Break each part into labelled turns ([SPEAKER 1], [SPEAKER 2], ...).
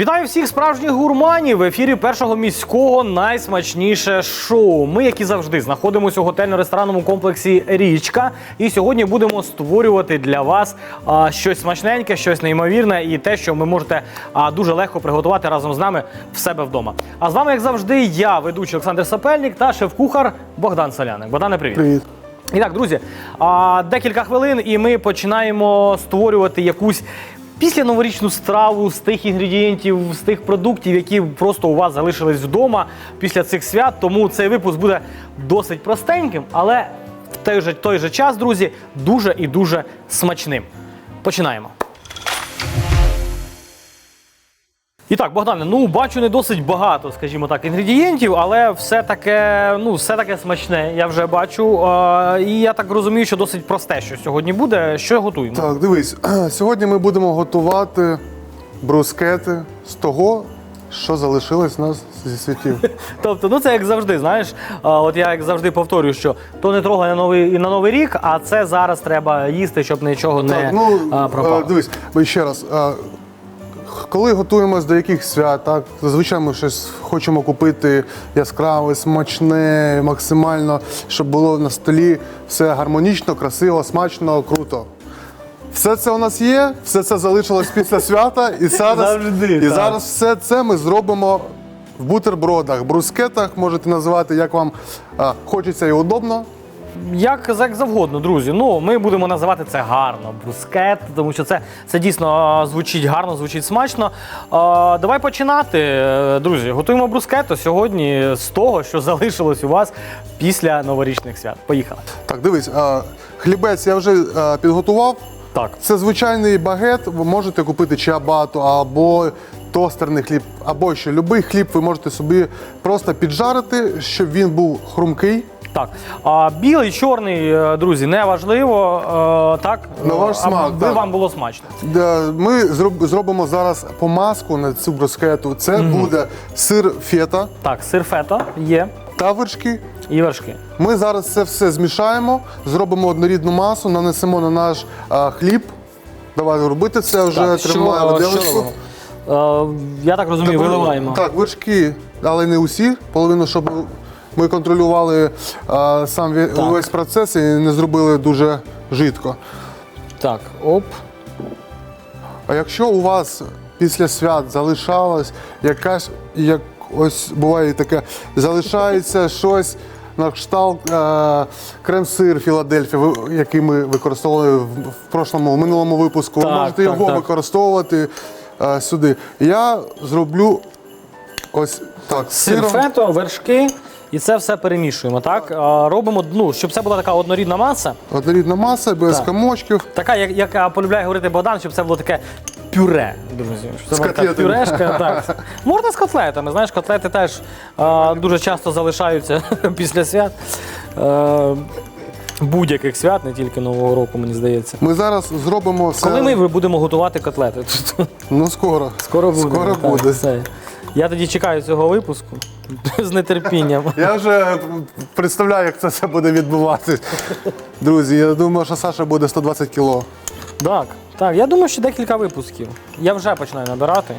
[SPEAKER 1] Вітаю всіх справжніх гурманів в ефірі першого міського найсмачніше шоу. Ми, як і завжди, знаходимося у готельно-ресторанному комплексі Річка. І сьогодні будемо створювати для вас а, щось смачненьке, щось неймовірне і те, що ви можете а, дуже легко приготувати разом з нами в себе вдома. А з вами, як завжди, я, ведучий Олександр Сапельник та шеф-кухар Богдан Соляник. Богдане, привіт.
[SPEAKER 2] Привіт.
[SPEAKER 1] І так, друзі, а, декілька хвилин, і ми починаємо створювати якусь після новорічну страву з тих інгредієнтів, з тих продуктів, які просто у вас залишились вдома після цих свят. Тому цей випуск буде досить простеньким, але в той же, той же час, друзі, дуже і дуже смачним. Починаємо. І так, Богдане, ну бачу не досить багато, скажімо так, інгредієнтів, але все таке, ну, все таке смачне, я вже бачу. Е, і я так розумію, що досить просте, що сьогодні буде. Що готуємо?
[SPEAKER 2] Так, дивись, сьогодні ми будемо готувати брускети з того, що залишилось у нас зі світів.
[SPEAKER 1] Тобто, ну це як завжди, знаєш. от я як завжди повторюю, що то не трогай на новий і на новий рік, а це зараз треба їсти, щоб нічого не
[SPEAKER 2] ну,
[SPEAKER 1] пропало.
[SPEAKER 2] дивись, бо ще раз. Коли готуємось до яких свят, так, зазвичай ми щось хочемо купити яскраве, смачне, максимально, щоб було на столі все гармонічно, красиво, смачно, круто. Все це у нас є, все це залишилось після свята, і зараз,
[SPEAKER 1] Завжди,
[SPEAKER 2] і
[SPEAKER 1] так.
[SPEAKER 2] зараз все це ми зробимо в бутербродах, брускетах, можете називати, як вам а, хочеться і удобно.
[SPEAKER 1] Як, як завгодно, друзі. Ну, ми будемо називати це гарно, брускет, тому що це, це дійсно звучить гарно, звучить смачно. А, давай починати, друзі. Готуємо брускетто сьогодні з того, що залишилось у вас після новорічних свят. Поїхали.
[SPEAKER 2] Так, дивись, хлібець я вже підготував.
[SPEAKER 1] Так.
[SPEAKER 2] Це звичайний багет. Ви можете купити чиабату або тостерний хліб, або ще будь-який хліб ви можете собі просто піджарити, щоб він був хрумкий.
[SPEAKER 1] Так, а білий, чорний, е, друзі, не важливо. е, Так,
[SPEAKER 2] На ваш
[SPEAKER 1] А
[SPEAKER 2] смак,
[SPEAKER 1] аби
[SPEAKER 2] так.
[SPEAKER 1] вам було смачно.
[SPEAKER 2] Де Ми зроб- зробимо зараз помазку на цю брускету. Це буде сир фета
[SPEAKER 1] Так, сир фета є
[SPEAKER 2] та вершки.
[SPEAKER 1] і вершки.
[SPEAKER 2] Ми зараз це все змішаємо, зробимо однорідну масу, нанесемо на наш а, хліб. Давай робити це вже
[SPEAKER 1] Так, що-
[SPEAKER 2] тримаю
[SPEAKER 1] що робимо? Е, Я так розумію, виливаємо.
[SPEAKER 2] Так, вершки, але не усі. Половину, щоб ми контролювали а, сам ве-
[SPEAKER 1] Так.
[SPEAKER 2] весь процес і не зробили дуже жидко.
[SPEAKER 1] Так, оп.
[SPEAKER 2] А якщо у вас після свят залишалось якась, як ось буває таке, залишається щось на кшталт е, крем-сир Філадельфія, ви- який ми використовували в, в прошлому, в минулому випуску.
[SPEAKER 1] Так,
[SPEAKER 2] ви можете
[SPEAKER 1] так,
[SPEAKER 2] його
[SPEAKER 1] так.
[SPEAKER 2] використовувати е, сюди. Я зроблю ось так. з
[SPEAKER 1] Сир
[SPEAKER 2] сиром.
[SPEAKER 1] фето, вершки. І це все перемішуємо, так? А, Робимо, ну, щоб це була така однорідна маса.
[SPEAKER 2] Однорідна маса, без
[SPEAKER 1] Так.
[SPEAKER 2] комочків.
[SPEAKER 1] Така, як, як полюбляє говорити Богдан, щоб це було таке пюре, друзі. Щоб це
[SPEAKER 2] З
[SPEAKER 1] була така
[SPEAKER 2] котлетами.
[SPEAKER 1] пюрешка. Так. Можна з котлетами. Знаєш, котлети теж а, дуже часто залишаються після свят. Е, будь-яких свят, не тільки Нового року, мені здається.
[SPEAKER 2] Ми зараз зробимо все.
[SPEAKER 1] Коли ми будемо готувати котлети?
[SPEAKER 2] Ну скоро.
[SPEAKER 1] Скоро буде.
[SPEAKER 2] Скоро
[SPEAKER 1] так,
[SPEAKER 2] буде.
[SPEAKER 1] все. Я тоді чекаю цього випуску з нетерпінням.
[SPEAKER 2] Я вже представляю, як це все буде відбуватися. Друзі, я думаю, що Саша буде 120 кіло.
[SPEAKER 1] Так, так. Я думаю, що декілька випусків. Я вже починаю набирати.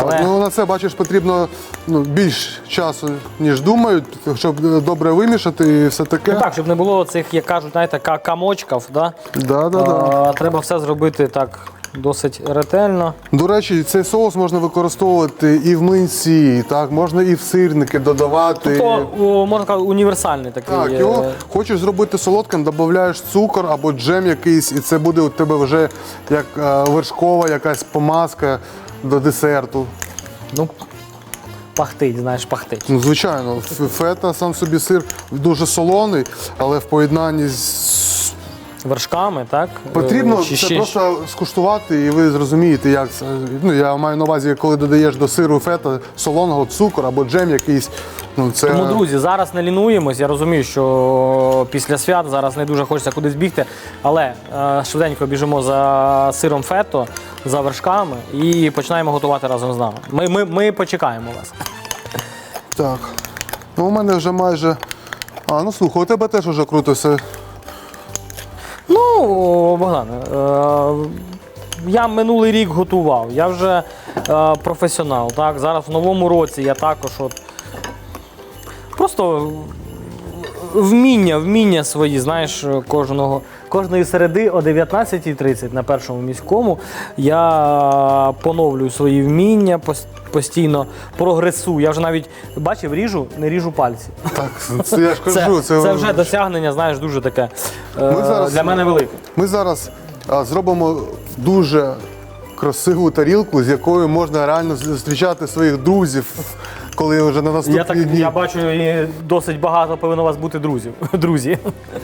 [SPEAKER 1] Але
[SPEAKER 2] Ну, на це, бачиш, потрібно ну, більш часу, ніж думають, щоб добре вимішати і все таке.
[SPEAKER 1] ну, так, щоб не було цих, як кажуть, знаєте, ка- камочків, да?
[SPEAKER 2] Да, да, да.
[SPEAKER 1] А, треба все зробити так досить ретельно.
[SPEAKER 2] До речі, цей соус можна використовувати і в млинці, так, можна і в сирники додавати.
[SPEAKER 1] То о, можна сказати, універсальний такий.
[SPEAKER 2] Так,
[SPEAKER 1] е,
[SPEAKER 2] його хочеш зробити солодким, додаєш цукор або джем якийсь, і це буде у тебе вже як е, вершкова якась помазка до десерту.
[SPEAKER 1] Ну, пахтить, знаєш, пахтить.
[SPEAKER 2] Ну, звичайно, фета сам собі сир дуже солоний, але в поєднанні з
[SPEAKER 1] Вершками, так?
[SPEAKER 2] потрібно
[SPEAKER 1] Е, чи
[SPEAKER 2] це
[SPEAKER 1] ще-
[SPEAKER 2] просто скуштувати, і ви зрозумієте, як це. Ну я маю на увазі, коли додаєш до сиру фета солоного цукор або джем якийсь. Ну це
[SPEAKER 1] Тому, друзі, зараз не лінуємось. Я розумію, що після свят зараз не дуже хочеться кудись бігти, але е, швиденько біжимо за сиром фето, за вершками і починаємо готувати разом з нами. Ми, ми, ми почекаємо вас.
[SPEAKER 2] так. Ну, у мене вже майже. А, ну слухай, у тебе теж вже круто все.
[SPEAKER 1] Ну, Богдане, е, я минулий рік готував. Я вже е, професіонал. Так? Зараз в новому році я також от, просто вміння, вміння свої, знаєш, кожного, кожної середи о 19.30 на першому міському я поновлюю свої вміння, постійно прогресую. Я вже навіть бачив, ріжу, не ріжу пальці.
[SPEAKER 2] Так, це я ж
[SPEAKER 1] Це,
[SPEAKER 2] кажу.
[SPEAKER 1] це, вже досягнення, знаєш, дуже таке е,
[SPEAKER 2] Ми зараз-
[SPEAKER 1] для мене велике.
[SPEAKER 2] Ми зараз а, зробимо дуже красиву тарілку, з якою можна реально зустрічати своїх друзів, коли вже на наступні
[SPEAKER 1] Я так
[SPEAKER 2] дні.
[SPEAKER 1] я бачу, і досить багато повинно у вас бути друзів. Друзі.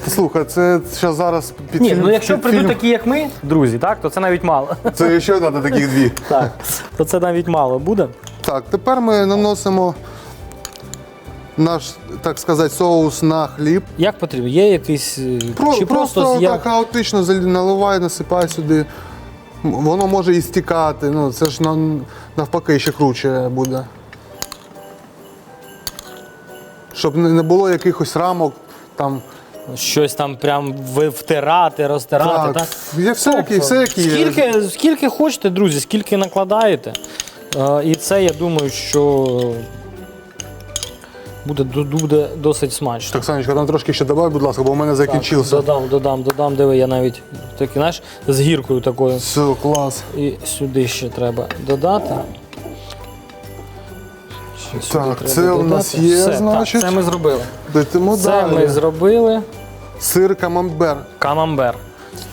[SPEAKER 2] Слухай, це ще зараз під
[SPEAKER 1] Ні,
[SPEAKER 2] фільм-
[SPEAKER 1] ну якщо
[SPEAKER 2] під
[SPEAKER 1] прийдуть
[SPEAKER 2] фільм.
[SPEAKER 1] такі, як ми, друзі, так, то це навіть мало.
[SPEAKER 2] Це ще треба таких дві.
[SPEAKER 1] Так, то це навіть мало буде.
[SPEAKER 2] Так, тепер ми наносимо наш, так сказати, соус на хліб.
[SPEAKER 1] Як потрібно? Є якийсь. е,
[SPEAKER 2] Про,
[SPEAKER 1] чи
[SPEAKER 2] просто
[SPEAKER 1] просто, я...
[SPEAKER 2] так хаотично залі- наливай, насипай сюди. М, Воно може і стікати. Ну, це ж нам навпаки ще круче буде. Щоб не було якихось рамок там.
[SPEAKER 1] щось там прям ви- втирати, розтирати. Так,
[SPEAKER 2] Так, є всякі, всякі. є.
[SPEAKER 1] Скільки, скільки хочете, друзі, скільки накладаєте. Е, І це, я думаю, що буде, буде досить смачно.
[SPEAKER 2] Так, Санечка, там трошки ще добавь, будь ласка, бо у мене закінчився.
[SPEAKER 1] Додам, додам, додам, диви, я навіть так, знаєш, з гіркою такою.
[SPEAKER 2] Все, клас.
[SPEAKER 1] І сюди ще треба додати.
[SPEAKER 2] Так, це у нас є,
[SPEAKER 1] Все,
[SPEAKER 2] значить.
[SPEAKER 1] Так, це ми зробили.
[SPEAKER 2] Летимо
[SPEAKER 1] Це
[SPEAKER 2] далі.
[SPEAKER 1] ми зробили.
[SPEAKER 2] Сир камамбер.
[SPEAKER 1] Камамбер.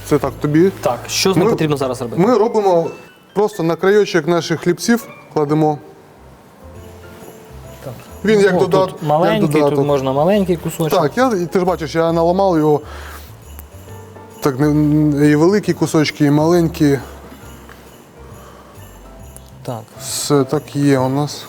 [SPEAKER 2] Це так тобі.
[SPEAKER 1] Так, що з ним
[SPEAKER 2] Ми-
[SPEAKER 1] потрібно зараз робити?
[SPEAKER 2] Ми робимо просто на краєчок наших хлібців, кладемо. Він як
[SPEAKER 1] О,
[SPEAKER 2] додат,
[SPEAKER 1] тут маленький,
[SPEAKER 2] як додаток.
[SPEAKER 1] тут можна маленький кусочок.
[SPEAKER 2] Так, я, ти ж бачиш, я наламав його. Так, не- і великі кусочки, і маленькі.
[SPEAKER 1] Так.
[SPEAKER 2] Все так є у нас.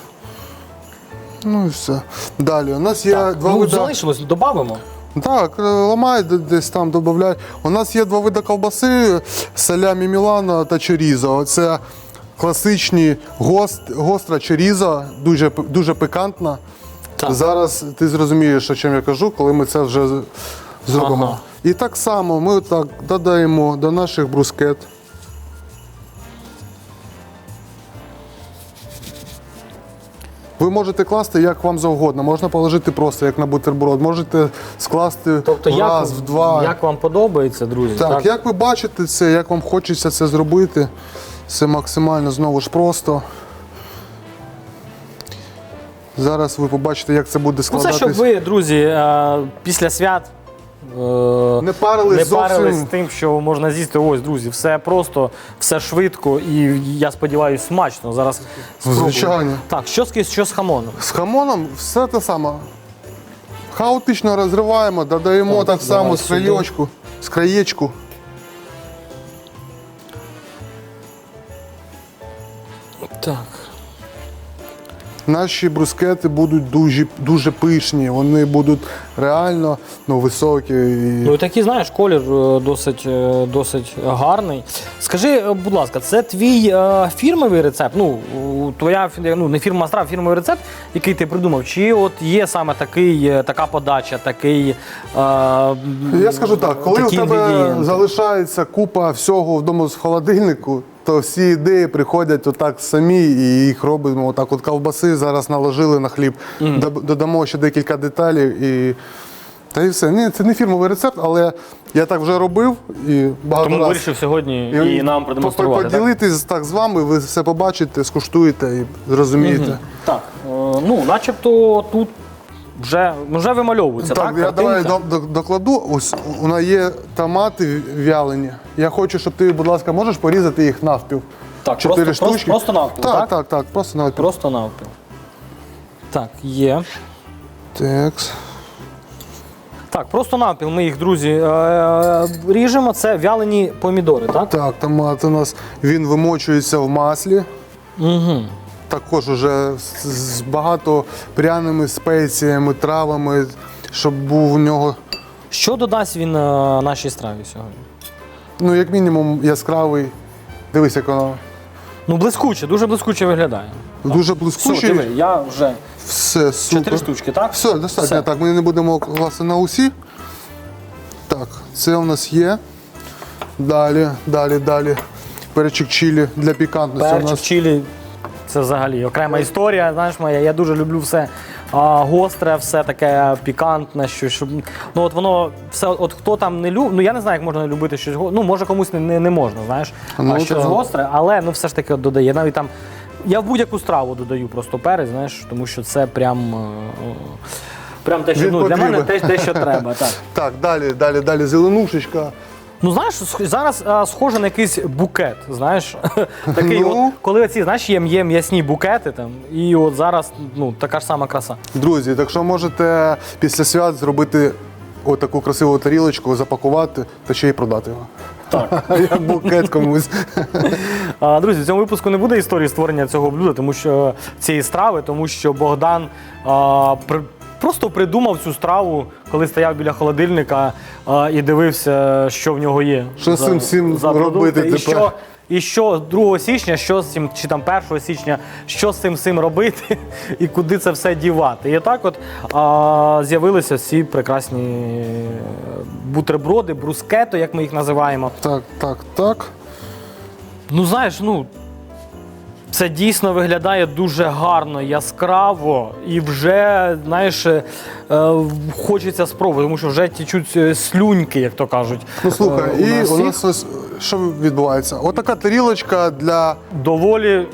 [SPEAKER 2] Ну і все. Далі. У нас є
[SPEAKER 1] Так,
[SPEAKER 2] два
[SPEAKER 1] ну,
[SPEAKER 2] види.
[SPEAKER 1] залишилось, додамо.
[SPEAKER 2] Так, е, ламай де- десь там додай. У нас є два види ковбаси: салямі Мілано та чорізо. Це класичні гост, гостра чорізо, дуже, дуже пикантна.
[SPEAKER 1] Так.
[SPEAKER 2] Зараз ти зрозумієш, о чому я кажу, коли ми це вже зробимо.
[SPEAKER 1] Ага.
[SPEAKER 2] І так само ми так додаємо до наших брускет. Ви можете класти як вам завгодно. Можна положити просто як на бутерброд, можете скласти
[SPEAKER 1] Тобто,
[SPEAKER 2] в
[SPEAKER 1] як,
[SPEAKER 2] раз, в два.
[SPEAKER 1] як вам подобається, друзі?
[SPEAKER 2] Так, як ви бачите це, як вам хочеться це зробити, це максимально знову ж просто. Зараз ви побачите, як це буде
[SPEAKER 1] Ну, це щоб ви, друзі, е, після свят
[SPEAKER 2] Не парились
[SPEAKER 1] не парились з тим, що можна з'їсти. Ось, друзі, все просто, все швидко і я сподіваюся, смачно. Зараз спробую.
[SPEAKER 2] Звичайно.
[SPEAKER 1] Так, що з, що з хамоном?
[SPEAKER 2] З хамоном все те саме. Хаотично розриваємо, додаємо
[SPEAKER 1] Так,
[SPEAKER 2] так, само
[SPEAKER 1] давай
[SPEAKER 2] з
[SPEAKER 1] сюди.
[SPEAKER 2] краєчку. З краєчку.
[SPEAKER 1] Так.
[SPEAKER 2] Наші брускети будуть дуже, дуже пишні, вони будуть реально ну, високі.
[SPEAKER 1] Ну такий, знаєш, колір е, досить, е, досить гарний. Скажи, е, будь ласка, це твій фірмовий рецепт? Ну, твоя ну, не фірма страв, фірмовий рецепт, який ти придумав? Чи от є саме такий, е, така подача, такий. Е,
[SPEAKER 2] Я скажу так, коли у
[SPEAKER 1] такі
[SPEAKER 2] тебе
[SPEAKER 1] інгредієнти?
[SPEAKER 2] залишається купа всього вдома в холодильнику, то всі ідеї приходять отак самі і їх робимо. Отак от ковбаси зараз наложили на хліб, Доб- додамо ще декілька деталей і. Та і все. Ні, це не фірмовий рецепт, але я так вже робив і багато
[SPEAKER 1] Тому
[SPEAKER 2] раз.
[SPEAKER 1] вирішив сьогодні і, нам продемонструвати. Так?
[SPEAKER 2] Поділитись так з вами, ви все побачите, скуштуєте і зрозумієте.
[SPEAKER 1] Так, е, ну, начебто тут вже, вже вимальовується, так?
[SPEAKER 2] Так, я давай
[SPEAKER 1] картинка?
[SPEAKER 2] до- до- докладу. Ось у нас є томати вялені. Я хочу, щоб ти, будь ласка, можеш порізати їх навпіл.
[SPEAKER 1] Так,
[SPEAKER 2] Чотири
[SPEAKER 1] просто-
[SPEAKER 2] штучки.
[SPEAKER 1] просто- просто навпіл,
[SPEAKER 2] так?
[SPEAKER 1] так?
[SPEAKER 2] Так, так, просто навпіл.
[SPEAKER 1] Просто навпіл. Так, є.
[SPEAKER 2] Так.
[SPEAKER 1] Так, просто навпіл ми їх, друзі, е, ріжемо. Це вялені помідори, так?
[SPEAKER 2] Так, томат у нас він вимочується в маслі.
[SPEAKER 1] Угу.
[SPEAKER 2] Також уже з, з багато пряними спеціями, травами, щоб був у нього,
[SPEAKER 1] Що додасть він е, нашій страві сьогодні?
[SPEAKER 2] ну, як мінімум, яскравий. Дивись, як воно
[SPEAKER 1] Ну, блискуче, дуже блискуче виглядає.
[SPEAKER 2] дуже
[SPEAKER 1] Все,
[SPEAKER 2] блискучий.
[SPEAKER 1] диви, я вже
[SPEAKER 2] Все, супер.
[SPEAKER 1] чотири штучки, так?
[SPEAKER 2] Все, достатньо.
[SPEAKER 1] Все.
[SPEAKER 2] Так, ми не будемо класти на усі. Так, це у нас є. Далі, далі, далі. перчик чилі для пікантності. у
[SPEAKER 1] Перчик,
[SPEAKER 2] нас.
[SPEAKER 1] чилі це взагалі окрема історія. Знаєш, моя. Я дуже люблю все а, гостре, все таке пікантне. Що, щоб, ну от воно все, от хто там не любить, ну я не знаю, як можна любити щось го- Ну, може комусь не, не, не можна, знаєш,
[SPEAKER 2] Ну,
[SPEAKER 1] а щось
[SPEAKER 2] так.
[SPEAKER 1] гостре, але ну все ж таки от додає. Навіть там. Я в будь-яку страву додаю просто перець, знаєш, тому що це прям. е, Прям те, що
[SPEAKER 2] Він
[SPEAKER 1] ну, для мене те,
[SPEAKER 2] потрібен.
[SPEAKER 1] те, що треба. Так.
[SPEAKER 2] Так, далі, далі, далі зеленушечка.
[SPEAKER 1] Ну знаєш, сх- зараз а, схоже на якийсь букет. Знаєш, такий,
[SPEAKER 2] Ну.
[SPEAKER 1] от, коли оці знаєш, є, є м'ясні букети там, і от зараз ну така ж сама краса.
[SPEAKER 2] Друзі, так що можете після свят зробити отаку красиву тарілочку, запакувати та ще й продати його. Так. Як букет комусь.
[SPEAKER 1] А, друзі, в цьому випуску не буде історії створення цього блюда, тому що цієї страви, тому що Богдан а, при, просто придумав цю страву, коли стояв біля холодильника а, і дивився, що в нього є.
[SPEAKER 2] Що з цим всім
[SPEAKER 1] продукти,
[SPEAKER 2] робити
[SPEAKER 1] і
[SPEAKER 2] тепер?
[SPEAKER 1] що, і що 2 січня, що з цим, чи там 1 січня, що з цим всім робити і куди це все дівати. І так от а, з'явилися всі прекрасні бутерброди, брускето, як ми їх називаємо.
[SPEAKER 2] Так, так, так.
[SPEAKER 1] Ну, знаєш, ну. Це дійсно виглядає дуже гарно, яскраво, і вже, знаєш, е, е, хочеться спробувати, тому що вже тічуть е, слюньки, як то кажуть.
[SPEAKER 2] Ну слухай,
[SPEAKER 1] Е,
[SPEAKER 2] і у нас ось що відбувається? Отака тарілочка для
[SPEAKER 1] доволі,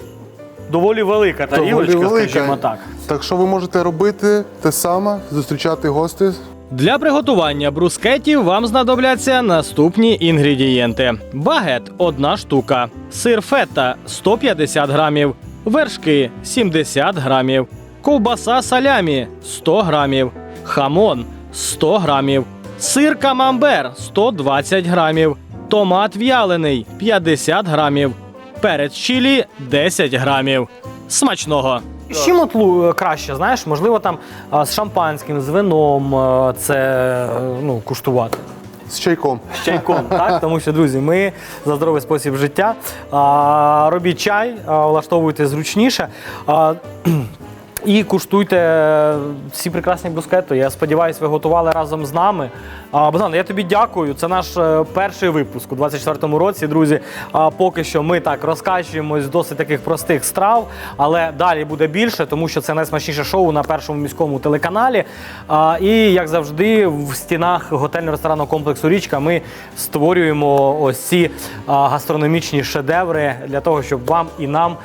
[SPEAKER 1] доволі велика тарілочка,
[SPEAKER 2] доволі велика.
[SPEAKER 1] скажімо так.
[SPEAKER 2] Так що ви можете робити те саме, зустрічати гостей.
[SPEAKER 1] Для приготування брускетів вам знадобляться наступні інгредієнти: багет 1 штука, сир фета 150 грамів, вершки 70 грамів, ковбаса салямі 100 грамів, хамон 100 грамів, сир камамбер 120 грамів, томат в'ялений 50 грамів, перець чилі 10 грамів. Смачного! З чим от краще, знаєш, можливо, там а, з шампанським, з вином а, це е, ну, куштувати.
[SPEAKER 2] З чайком.
[SPEAKER 1] З чайком, так? Тому що, друзі, ми за здоровий спосіб життя. А, робіть чай, а, влаштовуйте зручніше. А, і куштуйте ці прекрасні брускети. Я сподіваюся, ви готували разом з нами. Богдан, я тобі дякую. Це наш е, перший випуск у 24-му році, друзі. А, поки що ми так розкачуємось з досить таких простих страв, але далі буде більше, тому що це найсмачніше шоу на першому міському телеканалі. І як завжди, в стінах готельно-ресторанного комплексу Річка ми створюємо ось ці гастрономічні шедеври для того, щоб вам і нам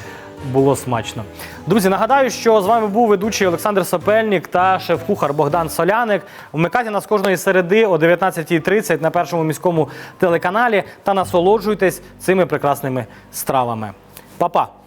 [SPEAKER 1] було смачно. Друзі, нагадаю, що з вами був ведучий Олександр Сапельник та шеф-кухар Богдан Соляник. Вмикайте нас кожної середи о 19.30 на першому міському телеканалі та насолоджуйтесь цими прекрасними стравами. Па-па!